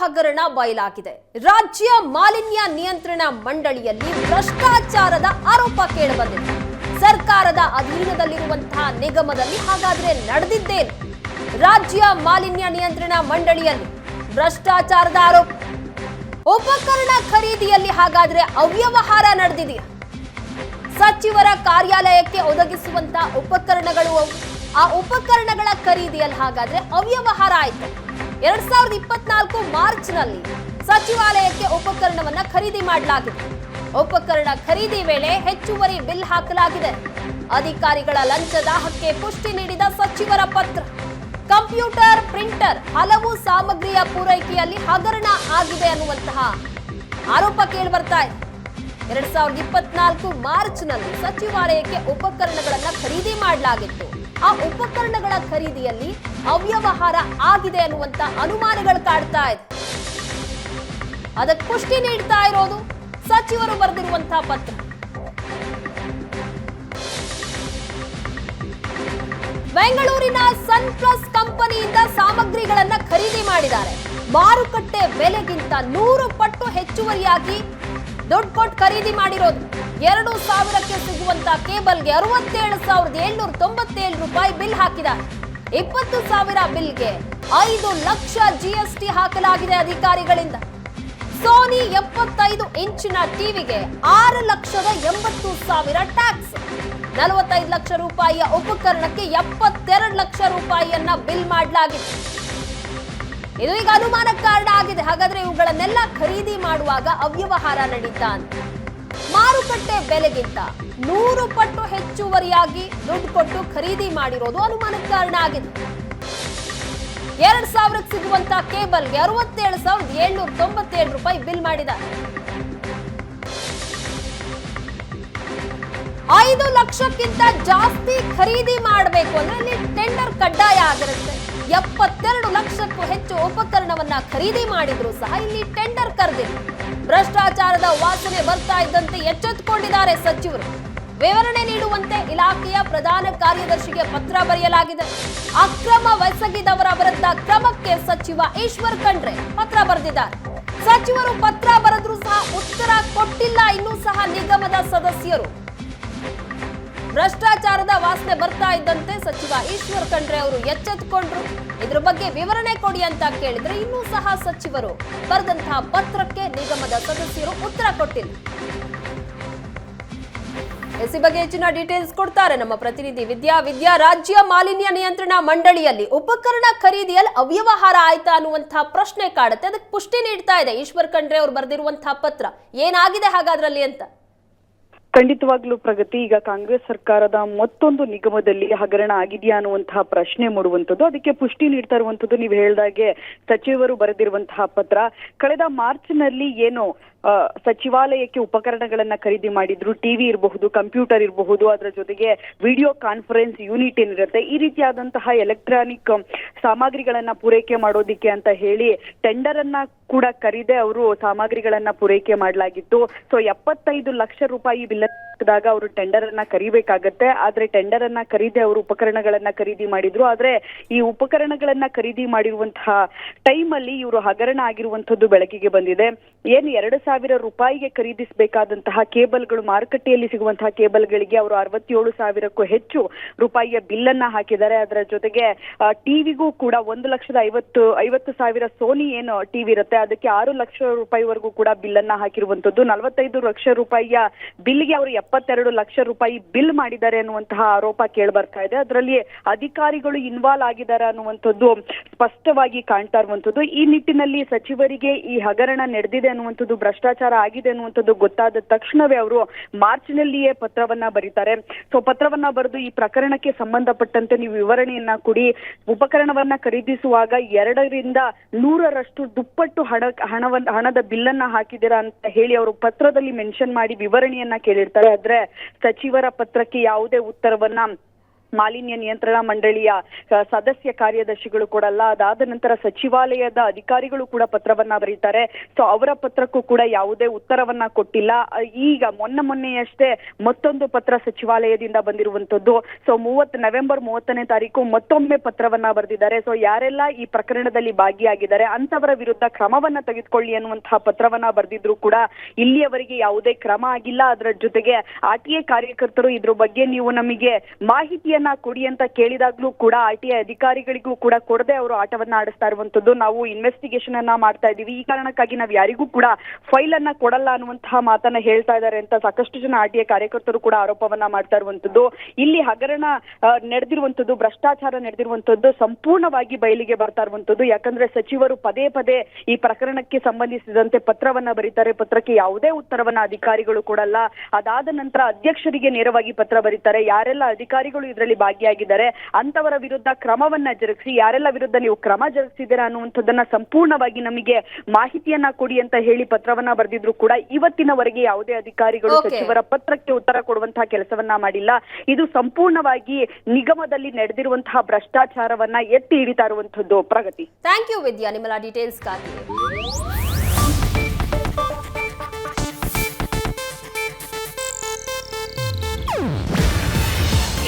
ಹಗರಣ ಬಯಲಾಗಿದೆ. ರಾಜ್ಯ ಮಾಲಿನ್ಯ ನಿಯಂತ್ರಣ ಮಂಡಳಿಯಲ್ಲಿ ಭ್ರಷ್ಟಾಚಾರದ ಆರೋಪ ಕೇಳಬಂದಿದೆ. ಸರ್ಕಾರದ ಅಧೀನದಲ್ಲಿರುವಂತಹ ನಿಗಮದಲ್ಲಿ ಹಾಗಾದ್ರೆ ನಡೆದಿದ್ದೇನು? ರಾಜ್ಯ ಮಾಲಿನ್ಯ ನಿಯಂತ್ರಣ ಮಂಡಳಿಯಲ್ಲಿ ಭ್ರಷ್ಟಾಚಾರದ ಆರೋಪ. ಉಪಕರಣ ಖರೀದಿಯಲ್ಲಿ ಹಾಗಾದ್ರೆ ಅವ್ಯವಹಾರ ನಡೆದಿದೆಯಾ? ಸಚಿವರ ಕಾರ್ಯಾಲಯಕ್ಕೆ ಒದಗಿಸುವಂತ ಉಪಕರಣಗಳು ಆ ಉಪಕರಣಗಳ ಖರೀದಿಯಲ್ಲಿ ಹಾಗಾದ್ರೆ ಅವ್ಯವಹಾರ ಆಯ್ತು. ಎರಡ್ ಸಾವಿರದ ಇಪ್ಪತ್ನಾಲ್ಕು ಮಾರ್ಚ್ನಲ್ಲಿ ಸಚಿವಾಲಯಕ್ಕೆ ಉಪಕರಣವನ್ನ ಖರೀದಿ ಮಾಡಲಾಗಿದೆ. ಉಪಕರಣ ಖರೀದಿ ವೇಳೆ ಹೆಚ್ಚುವರಿ ಬಿಲ್ ಹಾಕಲಾಗಿದೆ. ಅಧಿಕಾರಿಗಳ ಲಂಚ ದಾಹಕ್ಕೆ ಪುಷ್ಟಿ ನೀಡಿದ ಸಚಿವರ ಪತ್ರ. ಕಂಪ್ಯೂಟರ್, ಪ್ರಿಂಟರ್ ಹಲವು ಸಾಮಗ್ರಿಯ ಪೂರೈಕೆಯಲ್ಲಿ ಹಗರಣ ಆಗಿದೆ ಅನ್ನುವಂತಹ ಆರೋಪ ಕೇಳಿ ಬರ್ತಾ ಇದೆ. ಎರಡ್ ಸಾವಿರದ ಇಪ್ಪತ್ನಾಲ್ಕು ಮಾರ್ಚ್ನಲ್ಲಿ ಸಚಿವಾಲಯಕ್ಕೆ ಉಪಕರಣಗಳನ್ನ ಖರೀದಿ ಮಾಡಲಾಗಿತ್ತು. ಆ ಉಪಕರಣಗಳ ಖರೀದಿಯಲ್ಲಿ ಅವ್ಯವಹಾರ ಆಗಿದೆ ಅನ್ನುವಂತ ಅನುಮಾನಗಳು ಕಾಡ್ತಾ ಇದೆ. ಅದಕ್ಕೆ ಪುಷ್ಟಿ ನೀಡ್ತಾ ಇರೋದು ಸಚಿವರು ಬರೆದಿರುವಂತಹ ಪತ್ರ. ಬೆಂಗಳೂರಿನ ಸನ್ ಪ್ಲಸ್ ಕಂಪನಿಯಿಂದ ಸಾಮಗ್ರಿಗಳನ್ನ ಖರೀದಿ ಮಾಡಿದ್ದಾರೆ. ಮಾರುಕಟ್ಟೆ ಬೆಲೆಗಿಂತ ನೂರು ಪಟ್ಟು ಹೆಚ್ಚುವರಿಯಾಗಿ ದುಡ್ಡು ಕೊಟ್ಟು ಖರೀದಿ ಮಾಡಿರೋದು. ಎರಡು ಸಾವಿರಕ್ಕೆ ಸಿಗುವಂತ ಕೇಬಲ್ಗೆ ಅರವತ್ತೇಳು ಸಾವಿರದ ಏಳ್ನೂರ ತೊಂಬತ್ತೇಳು ರೂಪಾಯಿ ಬಿಲ್ ಹಾಕಿದ. ಇಪ್ಪತ್ತು ಸಾವಿರ ಬಿಲ್ಗೆ ಐದು ಲಕ್ಷ ಜಿಎಸ್ಟಿ ಹಾಕಲಾಗಿದೆ ಅಧಿಕಾರಿಗಳಿಂದ. ಸೋನಿ ಎಪ್ಪತ್ತೈದು ಇಂಚಿನ ಟಿವಿಗೆ ಆರು ಲಕ್ಷದ ಎಂಬತ್ತು ಸಾವಿರ ಟ್ಯಾಕ್ಸ್. ನಲವತ್ತೈದು ಲಕ್ಷ ರೂಪಾಯಿಯ ಉಪಕರಣಕ್ಕೆ ಎಪ್ಪತ್ತೆರಡು ಲಕ್ಷ ರೂಪಾಯಿಯನ್ನ ಬಿಲ್ ಮಾಡಲಾಗಿದೆ. ಇದು ಈಗ ಅನುಮಾನಕ್ಕೆ ಕಾರಣ ಆಗಿದೆ. ಹಾಗಾದ್ರೆ ಇವುಗಳನ್ನೆಲ್ಲ ಖರೀದಿ ಮಾಡುವಾಗ ಅವ್ಯವಹಾರ ನಡೀತಾ ಅಂತ. ಮಾರುಕಟ್ಟೆ ಬೆಲೆಗಿಂತ ನೂರು ಪಟ್ಟು ಹೆಚ್ಚುವರಿಯಾಗಿ ದುಡ್ಡು ಕೊಟ್ಟು ಖರೀದಿ ಮಾಡಿರೋದು ಅನುಮಾನಕ್ಕೆ ಕಾರಣ ಆಗಿದೆ ಎರಡ್ ಸಾವಿರಕ್ಕೆ ಸಿಗುವಂತ ಕೇಬಲ್ಗೆ ಅರವತ್ತೇಳು ಸಾವಿರದ ಏಳ್ನೂರ ತೊಂಬತ್ತೇಳು ರೂಪಾಯಿ ಬಿಲ್ ಮಾಡಿದ್ದಾರೆ ಐದು ಲಕ್ಷಕ್ಕಿಂತ ಜಾಸ್ತಿ ಖರೀದಿ ಮಾಡಬೇಕು ಅಂದ್ರೆ ಟೆಂಡರ್ ಕಡ್ಡಾಯ ಆಗಿರುತ್ತೆ. ಎಪ್ಪತ್ತೆರಡು ಲಕ್ಷಕ್ಕೂ ಹೆಚ್ಚು ಉಪಕರಣವನ್ನ ಖರೀದಿ ಮಾಡಿದ್ರು ಸಹ ಇಲ್ಲಿ ಟೆಂಡರ್ ಕರೆದಿಲ್ಲ ಭ್ರಷ್ಟಾಚಾರದ ವಾಸನೆ ಬರ್ತಾ ಇದ್ದಂತೆ ಎಚ್ಚೆತ್ತುಕೊಂಡಿದ್ದಾರೆ ಸಚಿವರು. ವಿವರಣೆ ನೀಡುವಂತೆ ಇಲಾಖೆಯ ಪ್ರಧಾನ ಕಾರ್ಯದರ್ಶಿಗೆ ಪತ್ರ ಬರೆಯಲಾಗಿದೆ. ಅಕ್ರಮ ಅಕ್ರಮವೆಸಗಿದವರ ವಿರುದ್ಧ ಕ್ರಮಕ್ಕೆ ಸಚಿವ ಈಶ್ವರ್ ಖಂಡ್ರೆ ಪತ್ರ ಬರೆದಿದ್ದಾರೆ. ಸಚಿವರು ಪತ್ರ ಬರೆದ್ರೂ ಸಹ ಉತ್ತರ ಕೊಟ್ಟಿಲ್ಲ ಇನ್ನೂ ಸಹ ನಿಗಮದ ಸದಸ್ಯರು. ಭ್ರಷ್ಟಾಚಾರದ ವಾಸನೆ ಬರ್ತಾ ಇದ್ದಂತೆ ಸಚಿವ ಈಶ್ವರ್ ಖಂಡ್ರೆ ಅವರು ಎಚ್ಚೆತ್ತುಕೊಂಡ್ರು ಇದ್ರ ಬಗ್ಗೆ ವಿವರಣೆ ಕೊಡಿ ಅಂತ ಕೇಳಿದ್ರೆ ಇನ್ನೂ ಸಹ ಸಚಿವರು ಬರೆದಂತಹ ಪತ್ರಕ್ಕೆ ನಿಗಮದ ಸದಸ್ಯರು ಉತ್ತರ ಕೊಟ್ಟಿಲ್ಲ. ಎಸಿ ಬಗ್ಗೆ ಹೆಚ್ಚಿನ ಡೀಟೇಲ್ಸ್ ಕೊಡ್ತಾರೆ ನಮ್ಮ ಪ್ರತಿನಿಧಿ ವಿದ್ಯಾ ವಿದ್ಯಾ ರಾಜ್ಯ ಮಾಲಿನ್ಯ ನಿಯಂತ್ರಣ ಮಂಡಳಿಯಲ್ಲಿ ಉಪಕರಣ ಖರೀದಿಯಲ್ಲಿ ಅವ್ಯವಹಾರ ಆಯ್ತಾ ಅನ್ನುವಂತಹ ಪ್ರಶ್ನೆ ಕಾಡುತ್ತೆ. ಅದಕ್ಕೆ ಪುಷ್ಟಿ ನೀಡ್ತಾ ಇದೆ ಈಶ್ವರ್ ಖಂಡ್ರೆ ಅವರು ಬರೆದಿರುವಂತಹ ಪತ್ರ. ಏನಾಗಿದೆ ಹಾಗಾದ್ರಲ್ಲಿ ಅಂತ? ಖಂಡಿತವಾಗ್ಲೂ ಪ್ರಗತಿ, ಈಗ ಕಾಂಗ್ರೆಸ್ ಸರ್ಕಾರದ ಮತ್ತೊಂದು ನಿಗಮದಲ್ಲಿ ಹಗರಣ ಆಗಿದೆಯಾ ಅನ್ನುವಂತಹ ಪ್ರಶ್ನೆ ಮೂಡುವಂತದ್ದು ಅದಕ್ಕೆ ಪುಷ್ಟಿ ನೀಡ್ತಾ ಇರುವಂತದ್ದು ನೀವು ಹೇಳ್ದಾಗೆ ಸಚಿವರು ಬರೆದಿರುವಂತಹ ಪತ್ರ. ಕಳೆದ ಮಾರ್ಚ್ನಲ್ಲಿ ಏನು ಸಚಿವಾಲಯಕ್ಕೆ ಉಪಕರಣಗಳನ್ನ ಖರೀದಿ ಮಾಡಿದ್ರು, ಟಿವಿ ಇರಬಹುದು, ಕಂಪ್ಯೂಟರ್ ಇರಬಹುದು, ಅದರ ಜೊತೆಗೆ ವಿಡಿಯೋ ಕಾನ್ಫರೆನ್ಸ್ ಯೂನಿಟ್ ಏನಿರುತ್ತೆ, ಈ ರೀತಿಯಾದಂತಹ ಎಲೆಕ್ಟ್ರಾನಿಕ್ ಸಾಮಗ್ರಿಗಳನ್ನ ಪೂರೈಕೆ ಮಾಡೋದಿಕ್ಕೆ ಅಂತ ಹೇಳಿ ಟೆಂಡರ್ ಅನ್ನ ಕೂಡ ಕರೀದೆ ಅವರು ಸಾಮಗ್ರಿಗಳನ್ನ ಪೂರೈಕೆ ಮಾಡಲಾಗಿತ್ತು. ಸೊ ಎಪ್ಪತ್ತೈದು ಲಕ್ಷ ರೂಪಾಯಿ ಬಿಲ್ ಹಾಕಿದಾಗ ಅವರು ಟೆಂಡರ್ ಅನ್ನ ಕರಿಬೇಕಾಗತ್ತೆ. ಆದ್ರೆ ಟೆಂಡರ್ ಅನ್ನ ಖರೀದಿ ಅವರು ಉಪಕರಣಗಳನ್ನ ಖರೀದಿ ಮಾಡಿದ್ರು. ಆದ್ರೆ ಈ ಉಪಕರಣಗಳನ್ನ ಖರೀದಿ ಮಾಡಿರುವಂತಹ ಟೈಮ್ ಅಲ್ಲಿ ಇವರು ಹಗರಣ ಆಗಿರುವಂತದ್ದು ಬೆಳಕಿಗೆ ಬಂದಿದೆ. ಏನು ಎರಡು ಸಾವಿರ ರೂಪಾಯಿಗೆ ಖರೀದಿಸಬೇಕಾದಂತಹ ಕೇಬಲ್ಗಳು, ಮಾರುಕಟ್ಟೆಯಲ್ಲಿ ಸಿಗುವಂತಹ ಕೇಬಲ್ಗಳಿಗೆ ಅವರು ಅರವತ್ತೇಳು ಸಾವಿರಕ್ಕೂ ಹೆಚ್ಚು ರೂಪಾಯಿಯ ಬಿಲ್ ಅನ್ನ ಹಾಕಿದ್ದಾರೆ. ಅದರ ಜೊತೆಗೆ ಟಿವಿಗೂ ಕೂಡ ಒಂದು ಲಕ್ಷದ ಐವತ್ತು ಐವತ್ತು ಸಾವಿರ ಸೋನಿ ಏನು ಟಿವಿ ಇರುತ್ತೆ, ಅದಕ್ಕೆ ಆರು ಲಕ್ಷ ರೂಪಾಯಿವರೆಗೂ ಕೂಡ ಬಿಲ್ ಅನ್ನ ಹಾಕಿರುವಂತದ್ದು ನಲವತ್ತೈದು ಲಕ್ಷ ರೂಪಾಯಿಯ ಬಿಲ್ಗೆ ಅವರು ಎಪ್ಪತ್ತೆರಡು ಲಕ್ಷ ರೂಪಾಯಿ ಬಿಲ್ ಮಾಡಿದ್ದಾರೆ ಅನ್ನುವಂತಹ ಆರೋಪ ಕೇಳಿ ಬರ್ತಾ ಇದೆ. ಅದರಲ್ಲಿ ಅಧಿಕಾರಿಗಳು ಇನ್ವಾಲ್ವ್ ಆಗಿದ್ದಾರೆ ಅನ್ನುವಂಥದ್ದು ಸ್ಪಷ್ಟವಾಗಿ ಕಾಣ್ತಾ ಇರುವಂಥದ್ದು. ಈ ನಿಟ್ಟಿನಲ್ಲಿ ಸಚಿವರಿಗೆ ಈ ಹಗರಣ ನಡೆದಿದೆ ಅನ್ನುವಂಥದ್ದು, ಭ್ರಷ್ಟಾಚಾರ ಆಗಿದೆ ಅನ್ನುವಂಥದ್ದು ಗೊತ್ತಾದ ತಕ್ಷಣವೇ ಅವರು ಮಾರ್ಚ್ ನಲ್ಲಿಯೇ ಪತ್ರವನ್ನ ಬರೀತಾರೆ. ಸೊ ಪತ್ರವನ್ನ ಬರೆದು ಈ ಪ್ರಕರಣಕ್ಕೆ ಸಂಬಂಧಪಟ್ಟಂತೆ ನೀವು ವಿವರಣೆಯನ್ನ ಕೊಡಿ. ಉಪಕರಣವನ್ನ ಖರೀದಿಸುವಾಗ ಎರಡರಿಂದ ನೂರರಷ್ಟು ದುಪ್ಪಟ್ಟು ಹಣ, ಹಣವನ್ನ, ಹಣದ ಬಿಲ್ಲನ್ನ ಹಾಕಿದ್ದೀರಾ ಅಂತ ಹೇಳಿ ಅವರು ಪತ್ರದಲ್ಲಿ ಮೆನ್ಷನ್ ಮಾಡಿ ವಿವರಣೆಯನ್ನ ಕೇಳಿರ್ತಾರೆ. ಆದ್ರೆ ಸಚಿವರ ಪತ್ರಕ್ಕೆ ಯಾವುದೇ ಉತ್ತರವನ್ನ ಮಾಲಿನ್ಯ ನಿಯಂತ್ರಣ ಮಂಡಳಿಯ ಸದಸ್ಯ ಕಾರ್ಯದರ್ಶಿಗಳು ಕೂಡ ಅದಾದ ನಂತರ ಸಚಿವಾಲಯದ ಅಧಿಕಾರಿಗಳು ಕೂಡ ಪತ್ರವನ್ನ ಬರೀತಾರೆ. ಸೊ ಅವರ ಪತ್ರಕ್ಕೂ ಕೂಡ ಯಾವುದೇ ಉತ್ತರವನ್ನ ಕೊಟ್ಟಿಲ್ಲ. ಈಗ ಮೊನ್ನೆ ಮೊನ್ನೆಯಷ್ಟೇ ಮತ್ತೊಂದು ಪತ್ರ ಸಚಿವಾಲಯದಿಂದ ಬಂದಿರುವಂತದ್ದು ಸೊ ಮೂವತ್, ನವೆಂಬರ್ ಮೂವತ್ತನೇ ತಾರೀಕು ಮತ್ತೊಮ್ಮೆ ಪತ್ರವನ್ನ ಬರೆದಿದ್ದಾರೆ. ಸೊ ಯಾರೆಲ್ಲ ಈ ಪ್ರಕರಣದಲ್ಲಿ ಭಾಗಿಯಾಗಿದ್ದಾರೆ ಅಂತವರ ವಿರುದ್ಧ ಕ್ರಮವನ್ನ ತೆಗೆದುಕೊಳ್ಳಿ ಅನ್ನುವಂತಹ ಪತ್ರವನ್ನ ಬರೆದಿದ್ರು ಕೂಡ ಇಲ್ಲಿಯವರೆಗೆ ಯಾವುದೇ ಕ್ರಮ ಆಗಿಲ್ಲ. ಅದರ ಜೊತೆಗೆ ಆರ್ ಟಿ ಕಾರ್ಯಕರ್ತರು ಇದ್ರ ಬಗ್ಗೆ ನೀವು ನಮಗೆ ಮಾಹಿತಿಯನ್ನ ಕೊಡಿ ಅಂತ ಕೇಳಿದಾಗ್ಲೂ ಕೂಡ ಆರ್ ಟಿ ಐ ಅಧಿಕಾರಿಗಳಿಗೂ ಕೂಡ ಕೊಡದೆ ಅವರು ಆಟವನ್ನ ಆಡಿಸ್ತಾ ಇರುವಂತದ್ದು ನಾವು ಇನ್ವೆಸ್ಟಿಗೇಷನ್ ಅನ್ನ ಮಾಡ್ತಾ ಇದೀವಿ ಈ ಕಾರಣಕ್ಕಾಗಿ ನಾವು ಯಾರಿಗೂ ಕೂಡ ಫೈಲ್ ಅನ್ನ ಕೊಡಲ್ಲ ಅನ್ನುವಂತಹ ಮಾತನ್ನ ಹೇಳ್ತಾ ಇದ್ದಾರೆ ಅಂತ ಸಾಕಷ್ಟು ಜನ ಆರ್ ಟಿ ಐ ಕಾರ್ಯಕರ್ತರು ಕೂಡ ಆರೋಪವನ್ನ ಮಾಡ್ತಾ ಇರುವಂತದ್ದು. ಇಲ್ಲಿ ಹಗರಣ ನಡೆದಿರುವಂತದ್ದು, ಭ್ರಷ್ಟಾಚಾರ ನಡೆದಿರುವಂತದ್ದು ಸಂಪೂರ್ಣವಾಗಿ ಬಯಲಿಗೆ ಬರ್ತಾ ಇರುವಂತದ್ದು. ಯಾಕಂದ್ರೆ ಸಚಿವರು ಪದೇ ಪದೇ ಈ ಪ್ರಕರಣಕ್ಕೆ ಸಂಬಂಧಿಸಿದಂತೆ ಪತ್ರವನ್ನ ಬರೀತಾರೆ. ಪತ್ರಕ್ಕೆ ಯಾವುದೇ ಉತ್ತರವನ್ನ ಅಧಿಕಾರಿಗಳು ಕೊಡಲ್ಲ. ಅದಾದ ನಂತರ ಅಧ್ಯಕ್ಷರಿಗೆ ನೇರವಾಗಿ ಪತ್ರ ಬರೀತಾರೆ. ಯಾರೆಲ್ಲ ಅಧಿಕಾರಿಗಳು ಇದರಲ್ಲಿ ಭಾಗಿಯಾಗಿದ್ದಾರೆ. ಅಂತವರ ವಿರುದ್ಧ ಕ್ರಮವನ್ನ ಜರುಗಿಸಿ ಯಾರೆಲ್ಲ ವಿರುದ್ಧ ನೀವು ಕ್ರಮ ಜರುಗಿಸಿದ್ದೀರಾ ಅನ್ನುವಂಥದ್ದನ್ನ ಸಂಪೂರ್ಣವಾಗಿ ನಮಗೆ ಮಾಹಿತಿಯನ್ನ ಕೊಡಿ ಅಂತ ಹೇಳಿ ಪತ್ರವನ್ನ ಬರೆದಿದ್ರು ಕೂಡ ಇವತ್ತಿನವರೆಗೆ ಯಾವುದೇ ಅಧಿಕಾರಿಗಳು. ಸಚಿವರ ಪತ್ರಕ್ಕೆ ಉತ್ತರ ಕೊಡುವಂತಹ ಕೆಲಸವನ್ನ ಮಾಡಿಲ್ಲ. ಇದು ಸಂಪೂರ್ಣವಾಗಿ ನಿಗಮದಲ್ಲಿ ನಡೆದಿರುವಂತಹ ಭ್ರಷ್ಟಾಚಾರವನ್ನ ಎತ್ತಿ ಹಿಡಿತಾ ಇರುವಂತದ್ದು ಪ್ರಗತಿ. Thank you Vidya. ಡೀಟೇಲ್ಸ್ ಡೀಟೇಲ್ಸ್ಗಾಗಿ